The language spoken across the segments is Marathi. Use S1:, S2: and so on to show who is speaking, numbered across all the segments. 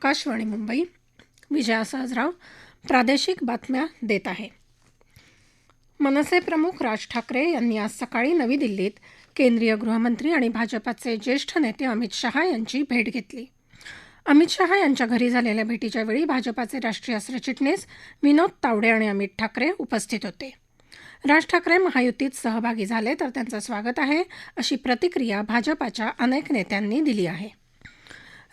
S1: आकाशवाणी मुंबई विजया सहजराव प्रादेशिक बातम्या देत आहे मनसे प्रमुख राज ठाकरे यांनी आज सकाळी नवी दिल्लीत केंद्रीय गृहमंत्री आणि भाजपाचे ज्येष्ठ नेते अमित शहा यांची भेट घेतली अमित शहा यांच्या घरी झालेल्या भेटीच्या वेळी भाजपाचे राष्ट्रीय सरचिटणीस विनोद तावडे आणि अमित ठाकरे उपस्थित होते राज ठाकरे महायुतीत सहभागी झाले तर त्यांचं स्वागत आहे अशी प्रतिक्रिया भाजपाच्या अनेक नेत्यांनी दिली आहे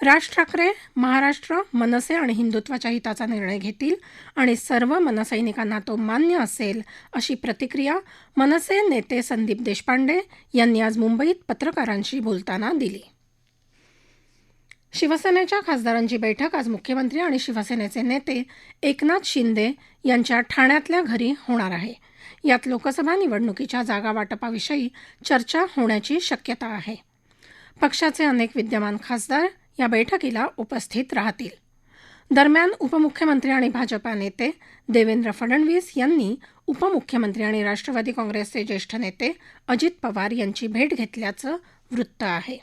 S1: राज ठाकरे महाराष्ट्र मनसे आणि हिंदुत्वाच्या हिताचा निर्णय घेतील आणि सर्व मनसैनिकांना तो मान्य असेल अशी प्रतिक्रिया मनसे नेते संदीप देशपांडे यांनी आज मुंबईत पत्रकारांशी बोलताना दिली शिवसेनेच्या खासदारांची बैठक आज मुख्यमंत्री आणि शिवसेनेचे नेते एकनाथ शिंदे यांच्या ठाण्यातल्या घरी होणार आहे यात लोकसभा निवडणुकीच्या जागा वाटपाविषयी चर्चा होण्याची शक्यता आहे पक्षाचे अनेक विद्यमान खासदार या बैठकीला उपस्थित राहतील दरम्यान उपमुख्यमंत्री आणि भाजपा नेते देवेंद्र फडणवीस यांनी उपमुख्यमंत्री आणि राष्ट्रवादी काँग्रेसचे ज्येष्ठ नेते अजित पवार यांची भेट घेतल्याचं वृत्त आहे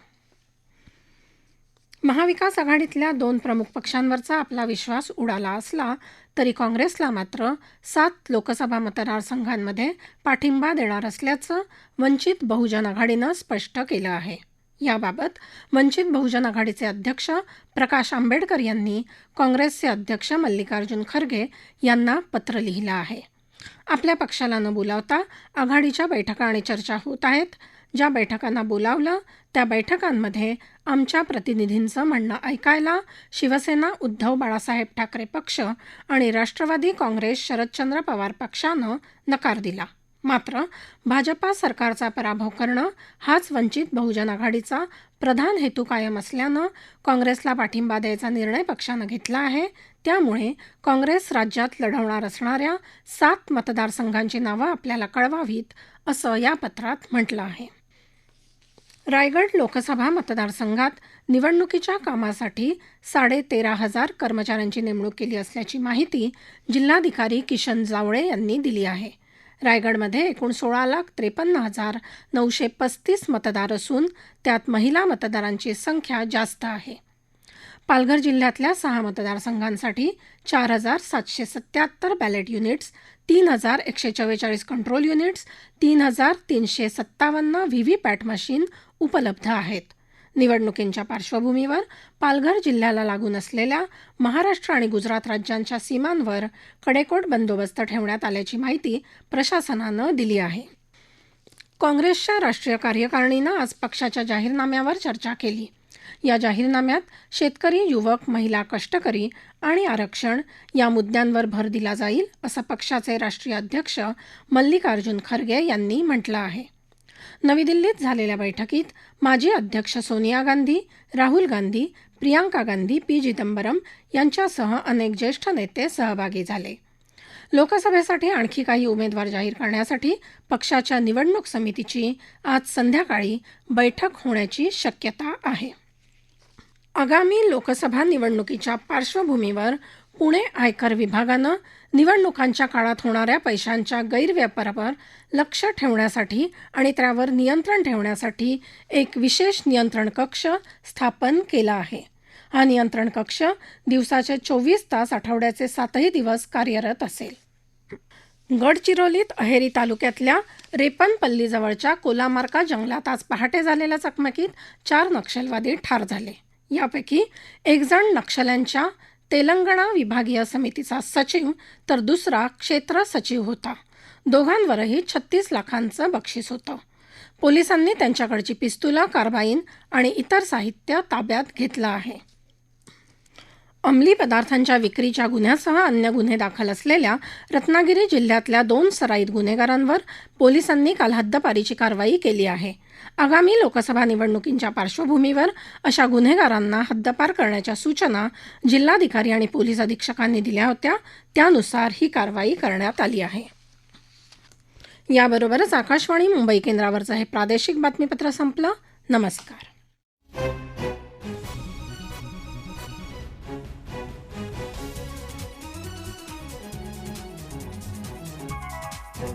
S1: महाविकास आघाडीतल्या दोन प्रमुख पक्षांवरचा आपला विश्वास उडाला असला तरी काँग्रेसला मात्र सात लोकसभा मतदारसंघांमध्ये पाठिंबा देणार असल्याचं वंचित बहुजन आघाडीनं स्पष्ट केलं आहे याबाबत वंचित बहुजन आघाडीचे अध्यक्ष प्रकाश आंबेडकर यांनी काँग्रेसचे अध्यक्ष मल्लिकार्जुन खरगे यांना पत्र लिहिलं आहे आपल्या पक्षाला न बोलावता आघाडीच्या बैठका आणि चर्चा होत आहेत ज्या बैठकांना बोलावलं त्या बैठकांमध्ये आमच्या प्रतिनिधींचं म्हणणं ऐकायला शिवसेना उद्धव बाळासाहेब ठाकरे पक्ष आणि राष्ट्रवादी काँग्रेस शरदचंद्र पवार पक्षानं नकार दिला मात्र भाजपा सरकारचा पराभव करणं हाच वंचित बहुजन आघाडीचा प्रधान हेतू कायम असल्यानं काँग्रेसला पाठिंबा द्यायचा निर्णय पक्षानं घेतला आहे त्यामुळे काँग्रेस राज्यात लढवणार असणाऱ्या सात मतदारसंघांची नावं आपल्याला कळवावीत असं या पत्रात म्हटलं आहे रायगड लोकसभा मतदारसंघात निवडणुकीच्या कामासाठी साडेतेरा हजार कर्मचाऱ्यांची नेमणूक केली असल्याची माहिती जिल्हाधिकारी किशन जावळे यांनी दिली आहे रायगडमध्ये एकूण सोळा लाख त्रेपन्न हजार नऊशे पस्तीस मतदार असून त्यात महिला मतदारांची संख्या जास्त आहे पालघर जिल्ह्यातल्या सहा मतदारसंघांसाठी चार हजार सातशे सत्याहत्तर बॅलेट युनिट्स तीन हजार एकशे चव्वेचाळीस कंट्रोल युनिट्स तीन हजार तीनशे सत्तावन्न व्ही व्ही पॅट मशीन उपलब्ध आहेत निवडणुकींच्या पार्श्वभूमीवर पालघर जिल्ह्याला लागून असलेल्या महाराष्ट्र आणि गुजरात राज्यांच्या सीमांवर कडेकोट बंदोबस्त ठेवण्यात आल्याची माहिती प्रशासनानं दिली आहे काँग्रेसच्या राष्ट्रीय कार्यकारिणीनं आज पक्षाच्या जाहीरनाम्यावर चर्चा केली या जाहीरनाम्यात शेतकरी युवक महिला कष्टकरी आणि आरक्षण या मुद्द्यांवर भर दिला जाईल असं पक्षाचे राष्ट्रीय अध्यक्ष मल्लिकार्जुन खरगे यांनी म्हटलं आहे नवी दिल्लीत झालेल्या बैठकीत माजी अध्यक्ष सोनिया गांधी राहुल गांधी प्रियांका गांधी पी चिदंबरम यांच्यासह अनेक ज्येष्ठ नेते सहभागी झाले लोकसभेसाठी आणखी काही उमेदवार जाहीर करण्यासाठी पक्षाच्या निवडणूक समितीची आज संध्याकाळी बैठक होण्याची शक्यता आहे आगामी लोकसभा निवडणुकीच्या पार्श्वभूमीवर पुणे आयकर विभागानं निवडणुकांच्या काळात होणाऱ्या पैशांच्या गैरव्यापारावर लक्ष ठेवण्यासाठी आणि त्यावर नियंत्रण ठेवण्यासाठी एक विशेष नियंत्रण कक्ष स्थापन केला आहे हा नियंत्रण कक्ष दिवसाचे चोवीस तास आठवड्याचे सातही दिवस कार्यरत असेल गडचिरोलीत अहेरी तालुक्यातल्या रेपनपल्लीजवळच्या कोलामार्का जंगलात आज पहाटे झालेल्या चकमकीत चार नक्षलवादी ठार झाले यापैकी एकजण नक्षल्यांच्या तेलंगणा विभागीय समितीचा सचिव तर दुसरा क्षेत्र सचिव होता दोघांवरही छत्तीस लाखांचं बक्षीस होतं पोलिसांनी त्यांच्याकडची पिस्तुलं कारबाईन आणि इतर साहित्य ताब्यात घेतलं आहे अंमली पदार्थांच्या विक्रीच्या गुन्ह्यासह अन्य गुन्हे दाखल असलेल्या रत्नागिरी जिल्ह्यातल्या दोन सराईत गुन्हेगारांवर पोलिसांनी काल हद्दपारीची कारवाई केली आहे आगामी लोकसभा निवडणुकींच्या पार्श्वभूमीवर अशा गुन्हेगारांना हद्दपार करण्याच्या सूचना जिल्हाधिकारी आणि पोलीस अधीक्षकांनी दिल्या होत्या त्यानुसार ही कारवाई करण्यात आली आहे याबरोबरच आकाशवाणी मुंबई केंद्रावरचं हे प्रादेशिक बातमीपत्र संपलं नमस्कार